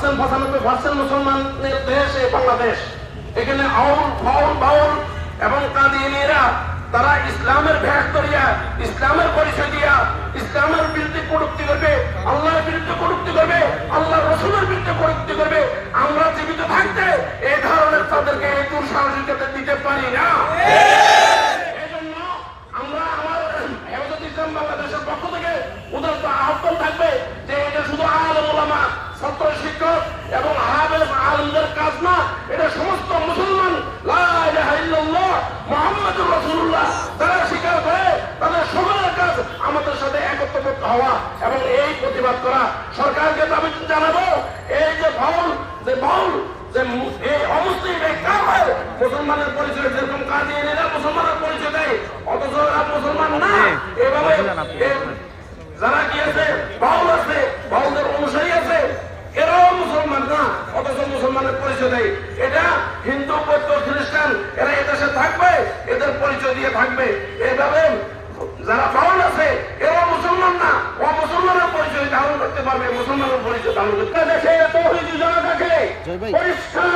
Percent পঁচানব্বই percent মুসলমানের দেশ এই বাংলাদেশ। এখানে আউল ফাউল বাউল এবং কাদিনীরা তারা ইসলামের ভেষ করিয়া ইসলামের পরিচয় দিয়া ইসলামের বিরুদ্ধে কটুক্তি করবে আল্লাহর বিরুদ্ধে কটুক্তি করবে আল্লাহ রসুলের বিরুদ্ধে কটুক্তি করবে। আমরা জীবিত থাকতে এই ধরনের তাদেরকে এই দুঃসাহসিকতা দিতে পারি না। এই জন্য আমরা আমার হেফাজত ইসলাম বাংলাদেশের আমাদের সাথে একত্রবদ্ধ হওয়া এবং এই প্রতিবাদ করা সরকারকে দাবি জানাব এই যে বাউল যে বাউল যে এই অমুসলিম এই কাফের মুসলমানের পরিচয় যেরকম কাদিয়ানিরা মুসলমানের পরিচয় দেয় অথচ মুসলমান না। এভাবে যারা কি আছে বাউল আছে বাউলদের অনুসারী আছে এরাও মুসলমান না অথচ মুসলমানের পরিচয় দেয়। এটা হিন্দু বৌদ্ধ খ্রিস্টান এরা এদেশে থাকবে এদের পরিচয় দিয়ে থাকবে। এইভাবে যারা বাউল আছে এরা মুসলমান না ও মুসলমানের পরিচয় ধারণ করতে পারবে মুসলমানের পরিচয় ধারণ করতে দেশে তৌহিদি জনতাকে পরিষ্কার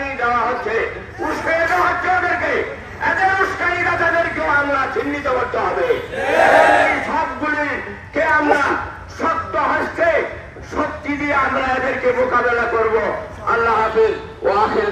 উস্কানি দেওয়া হচ্ছে। উস্কানি দেওয়া হচ্ছে ওদেরকে। এদের উস্কানিরা তাদেরকে আমরা চিহ্নিত করতে হবে। এই সবগুলিকে আমরা সত্য হস্তে সত্যি দিয়ে আমরা এদেরকে মোকাবেলা করব। আল্লাহ হাফিজ। ও আখির